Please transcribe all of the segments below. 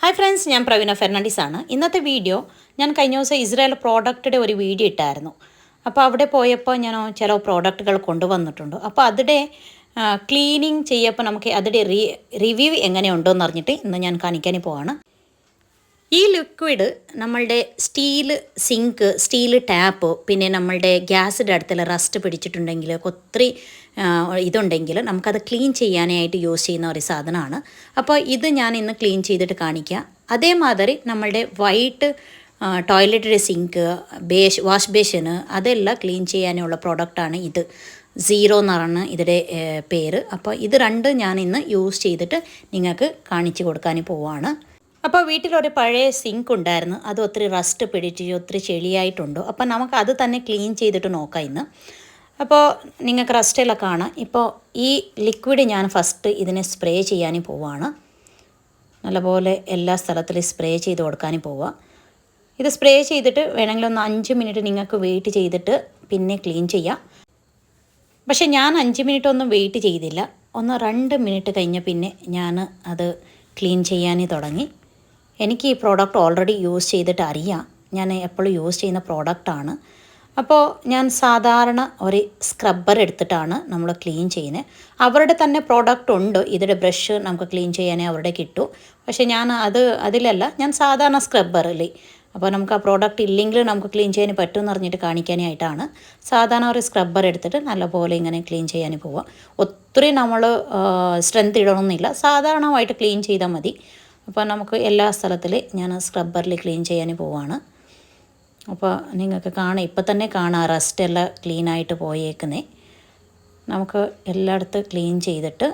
Hi friends ഞാൻ പ്രവീണ ഫെർണാണ്ടീസ് ആണ്. ഇന്നത്തെ വീഡിയോ ഞാൻ കഴിഞ്ഞ ദിവസം ഇസ്രായേൽ പ്രോഡക്റ്റിന്റെ ഒരു വീഡിയോ ഇട്ടായിരുന്നു. അപ്പോൾ അവിടെ പോയപ്പോൾ ഞാൻ ചില പ്രോഡക്റ്റുകൾ കൊണ്ടുവന്നിട്ടുണ്ട്. അപ്പോൾ അതിന്റെ ക്ലീനിങ് ചെയ്യപ്പോൾ നമുക്ക് അതിന്റെ റിവ്യൂ എങ്ങനെയുണ്ടോ അറിഞ്ഞിട്ട് ഇന്ന് ഞാൻ കാണിക്കാൻ പോവാണ്. ഈ ലിക്വിഡ് നമ്മളുടെ സ്റ്റീൽ സിങ്ക് സ്റ്റീൽ ടാപ്പ് പിന്നെ നമ്മളുടെ ഗ്യാസിന്റെ അടുത്തുള്ള റസ്റ്റ് പിടിച്ചിട്ടുണ്ടെങ്കിൽ ഒത്തിരി ഇതുണ്ടെങ്കിൽ നമുക്കത് ക്ലീൻ ചെയ്യാനായിട്ട് യൂസ് ചെയ്യുന്ന ഒരു സാധനമാണ്. അപ്പോൾ ഇത് ഞാൻ ഇന്ന് ക്ലീൻ ചെയ്തിട്ട് കാണിക്കാം. അതേമാതിരി നമ്മളുടെ വൈറ്റ് ടോയ്ലറ്റിന്റെ സിങ്ക് ബേഷ് വാഷ് ബേഷന് അതെല്ലാം ക്ലീൻ ചെയ്യാനുള്ള പ്രോഡക്റ്റാണ് ഇത്. സീറോ എന്ന് പറഞ്ഞ ഇതിന്റെ പേര്. അപ്പോൾ ഇത് രണ്ട് ഞാൻ ഇന്ന് യൂസ് ചെയ്തിട്ട് നിങ്ങൾക്ക് കാണിച്ചു കൊടുക്കാൻ പോവാണ്. അപ്പോൾ വീട്ടിലൊരു പഴയ സിങ്ക് ഉണ്ടായിരുന്നു. അത് ഒത്തിരി റസ്റ്റ് പിടിച്ച് ഒത്തിരി ചെളിയായിട്ടുണ്ടോ? അപ്പോൾ നമുക്ക് അത് തന്നെ ക്ലീൻ ചെയ്തിട്ട് നോക്കാം ഇന്ന്. അപ്പോൾ നിങ്ങൾക്ക് റസ്റ്റെല്ലാം കാണാം. ഇപ്പോൾ ഈ ലിക്വിഡ് ഞാൻ ഫസ്റ്റ് ഇതിനെ സ്പ്രേ ചെയ്യാനും പോവാണ്. നല്ലപോലെ എല്ലാ സ്ഥലത്തിലും സ്പ്രേ ചെയ്ത് കൊടുക്കാനും പോവാം. ഇത് സ്പ്രേ ചെയ്തിട്ട് വേണമെങ്കിൽ ഒന്ന് അഞ്ച് മിനിറ്റ് നിങ്ങൾക്ക് വെയിറ്റ് ചെയ്തിട്ട് പിന്നെ ക്ലീൻ ചെയ്യാം. പക്ഷെ ഞാൻ അഞ്ച് മിനിറ്റ് ഒന്നും വെയിറ്റ് ചെയ്തില്ല. ഒന്ന് രണ്ട് മിനിറ്റ് കഴിഞ്ഞ പിന്നെ ഞാൻ അത് ക്ലീൻ ചെയ്യാനേ തുടങ്ങി. എനിക്ക് ഈ പ്രോഡക്റ്റ് ഓൾറെഡി യൂസ് ചെയ്തിട്ട് അറിയാം. ഞാൻ എപ്പോഴും യൂസ് ചെയ്യുന്ന പ്രോഡക്റ്റാണ് അപ്പോൾ ഞാൻ സാധാരണ ഒരു സ്ക്രബ്ബർ എടുത്തിട്ടാണ് നമ്മൾ ക്ലീൻ ചെയ്യുന്നത് അവരുടെ തന്നെ പ്രോഡക്റ്റ് ഉണ്ട്. ഇതിന്റെ ബ്രഷ് നമുക്ക് ക്ലീൻ ചെയ്യാനേ അവരുടെ കിട്ടൂ. പക്ഷേ ഞാൻ അത് അതിലല്ല ഞാൻ സാധാരണ സ്ക്രബ്ബറിൽ അപ്പോൾ നമുക്ക് ആ പ്രോഡക്റ്റ് ഇല്ലെങ്കിൽ നമുക്ക് ക്ലീൻ ചെയ്യാൻ പറ്റുമെന്ന് പറഞ്ഞിട്ട് കാണിക്കാനായിട്ടാണ് സാധാരണ ഒരു സ്ക്രബ്ബർ എടുത്തിട്ട് നല്ലപോലെ ഇങ്ങനെ ക്ലീൻ ചെയ്യാൻ പോവുക ഒത്തിരി നമ്മൾ സ്ട്രെങ്ത് ഇടണമെന്നില്ല സാധാരണമായിട്ട് ക്ലീൻ ചെയ്താൽ മതി. അപ്പോൾ നമുക്ക് എല്ലാ സ്ഥലത്തിൽ ഞാൻ സ്ക്രബ്ബറിൽ ക്ലീൻ ചെയ്യാൻ പോവാണ്. അപ്പോൾ നിങ്ങൾക്ക് കാണാം ഇപ്പം തന്നെ കാണാം റസ്റ്റ് എല്ലാം ക്ലീനായിട്ട് പോയേക്കുന്നേ. നമുക്ക് എല്ലായിടത്തും ക്ലീൻ ചെയ്തിട്ട്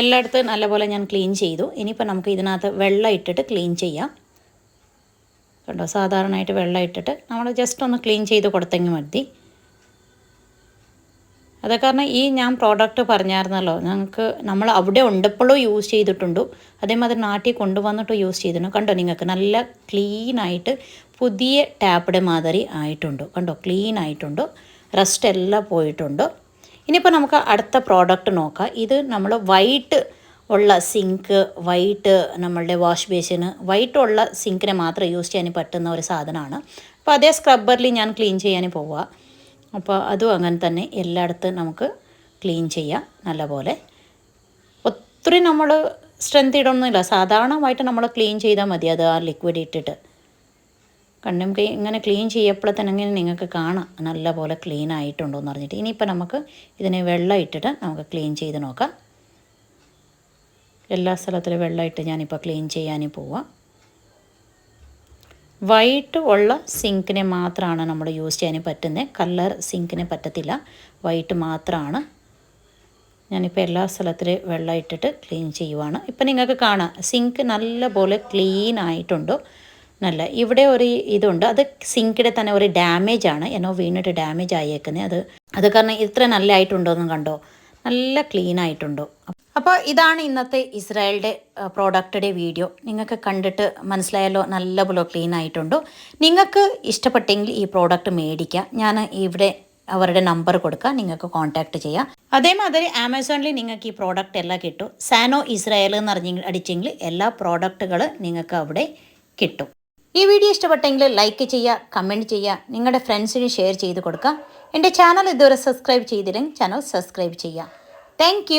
എല്ലായിടത്തും നല്ലപോലെ ഞാൻ ക്ലീൻ ചെയ്തു. ഇനിയിപ്പോൾ നമുക്ക് ഇതിനകത്ത് വെള്ളം ഇട്ടിട്ട് ക്ലീൻ ചെയ്യാം. കണ്ടോ സാധാരണയായിട്ട് വെള്ളം ഇട്ടിട്ട് നമ്മൾ ജസ്റ്റ് ഒന്ന് ക്ലീൻ ചെയ്ത് കൊടുത്തെങ്കിൽ മതി. അത് കാരണം ഈ ഞാൻ പ്രോഡക്റ്റ് പറഞ്ഞായിരുന്നല്ലോ ഞങ്ങൾക്ക് നമ്മൾ അവിടെ ഉണ്ടപ്പോഴും യൂസ് ചെയ്തിട്ടുണ്ട്. അതേമാതിരി നാട്ടിൽ കൊണ്ടുവന്നിട്ട് യൂസ് ചെയ്തിട്ടുണ്ട്. കണ്ടോ നിങ്ങൾക്ക്? നല്ല ക്ലീനായിട്ട് പുതിയ ടാപ്പിടെ മാതിരി ആയിട്ടുണ്ട്. കണ്ടോ? ക്ലീൻ ആയിട്ടുണ്ട്. റസ്റ്റ് എല്ലാം പോയിട്ടുണ്ട്. ഇനിയിപ്പോൾ നമുക്ക് അടുത്ത പ്രോഡക്റ്റ് നോക്കാം. ഇത് നമ്മൾ വൈറ്റ് ഉള്ള സിങ്ക് വൈറ്റ് നമ്മളുടെ വാഷ് ബേസിന് വൈറ്റ് ഉള്ള സിങ്കിനെ മാത്രം യൂസ് ചെയ്യാൻ പറ്റുന്ന ഒരു സാധനമാണ്. അപ്പോൾ അതേ സ്ക്രബ്ബറിൽ ഞാൻ ക്ലീൻ ചെയ്യാൻ പോവുക അപ്പോൾ അതും അങ്ങനെ തന്നെ എല്ലായിടത്തും നമുക്ക് ക്ലീൻ ചെയ്യാം നല്ലപോലെ. ഒത്തിരി നമ്മൾ സ്ട്രെങ്ത് ഇടൊന്നുമില്ല. സാധാരണമായിട്ട് നമ്മൾ ക്ലീൻ ചെയ്താൽ മതി അത് ആ ലിക്വിഡ് ഇട്ടിട്ട്. കണ്ണും കൈ ഇങ്ങനെ ക്ലീൻ ചെയ്യപ്പോൾ തന്നെ ഇങ്ങനെ നിങ്ങൾക്ക് കാണാം. നല്ലപോലെ ക്ലീൻ ആയിട്ടുണ്ടോ എന്ന് പറഞ്ഞിട്ട് ഇനിയിപ്പോൾ നമുക്ക് ഇതിനെ വെള്ളം ഇട്ടിട്ട് നമുക്ക് ക്ലീൻ ചെയ്ത് നോക്കാം. എല്ലാ സ്ഥലത്തിലും വെള്ളം ഇട്ട് ഞാനിപ്പോൾ ക്ലീൻ ചെയ്യാൻ പോവാം. വൈറ്റ് ഉള്ള സിങ്കിനെ മാത്രമാണ് നമ്മൾ യൂസ് ചെയ്യാൻ പറ്റുന്നത് കളർ സിങ്കിനെ പറ്റത്തില്ല. വൈറ്റ് മാത്രമാണ് ഞാനിപ്പോൾ എല്ലാ സ്ഥലത്തിലും വെള്ളം ഇട്ടിട്ട് ക്ലീൻ ചെയ്യുവാണ്. ഇപ്പം നിങ്ങൾക്ക് കാണാം. സിങ്ക് നല്ലപോലെ ക്ലീൻ ആയിട്ടുണ്ട്. നല്ല. ഇവിടെ ഒരു ഇതുണ്ട്. അത് സിങ്കിടെ തന്നെ ഒരു ഡാമേജ് ആണ്. എന്നോ വീണിട്ട് ഡാമേജ് ആയേക്കുന്നത് അത് അത് കാരണം ഇത്ര നല്ല ആയിട്ടുണ്ടോ എന്ന് കണ്ടോ? നല്ല ക്ലീൻ ആയിട്ടുണ്ടോ. അപ്പോൾ ഇതാണ് ഇന്നത്തെ ഇസ്രായേലിന്റെ പ്രോഡക്റ്റുടെ വീഡിയോ നിങ്ങൾക്ക് കണ്ടിട്ട് മനസ്സിലായല്ലോ നല്ലപോലെ ക്ലീൻ ആയിട്ടുണ്ടോ. നിങ്ങൾക്ക് ഇഷ്ടപ്പെട്ടെങ്കിൽ ഈ പ്രോഡക്റ്റ് മേടിക്കാം. ഞാൻ ഇവിടെ അവരുടെ നമ്പർ കൊടുക്കുക നിങ്ങൾക്ക് കോൺടാക്ട് ചെയ്യാം. അതേമാതിരി ആമസോണിൽ നിങ്ങൾക്ക് ഈ പ്രോഡക്റ്റ് എല്ലാം കിട്ടും. സാനോ ഇസ്രായേൽ എന്ന് അറിഞ്ഞെങ്കിൽ അടിച്ചെങ്കിൽ എല്ലാ പ്രോഡക്റ്റുകൾ നിങ്ങൾക്ക് അവിടെ കിട്ടും. ഈ വീഡിയോ ഇഷ്ടപ്പെട്ടെങ്കിൽ ലൈക്ക് ചെയ്യുക കമന്റ് ചെയ്യുക നിങ്ങളുടെ ഫ്രണ്ട്സിന് ഷെയർ ചെയ്ത് കൊടുക്കുക. എന്റെ ചാനൽ ഇതുവരെ സബ്സ്ക്രൈബ് ചെയ്തില്ലെങ്കിൽ ചാനൽ സബ്സ്ക്രൈബ് ചെയ്യുക. താങ്ക്